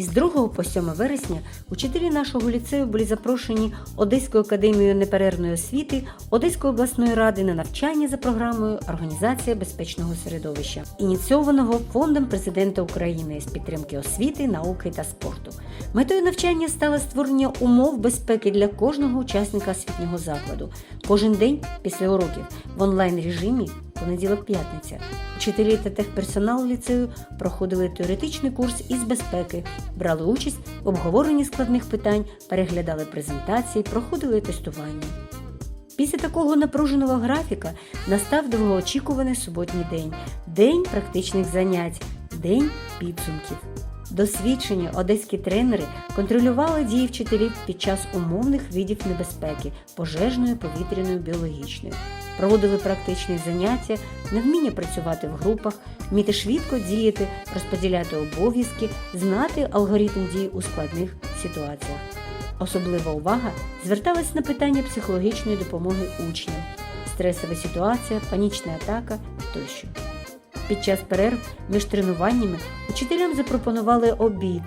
Із 2 по 7 вересня учителі нашого ліцею були запрошені Одеською академією неперервної освіти Одеської обласної ради на навчання за програмою Організація безпечного середовища, ініційованого фондом президента України з підтримки освіти, науки та спорту. Метою навчання стало створення умов безпеки для кожного учасника освітнього закладу. Кожен день після уроків в онлайн режимі понеділок-п'ятниця. Вчителі та техперсонал ліцею проходили теоретичний курс із безпеки, брали участь в обговоренні складних питань, переглядали презентації, проходили тестування. Після такого напруженого графіка настав довгоочікуваний суботній день день практичних занять, день підсумків. Досвідчені одеські тренери контролювали дії вчителів під час умовних видів небезпеки пожежної, повітряної, біологічної. Проводили практичні заняття, невміння працювати в групах, вміти швидко діяти, розподіляти обов'язки, знати алгоритм дій у складних ситуаціях. Особлива увага зверталась на питання психологічної допомоги учням, стресова ситуація, панічна атака тощо. Під час перерв між тренуваннями учителям запропонували обід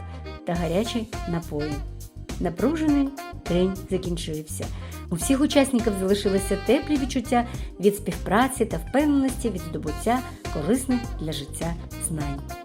та гарячі напої. Напружений день закінчився. У всіх учасників залишилися теплі відчуття від співпраці та впевненості від здобуття корисних для життя знань.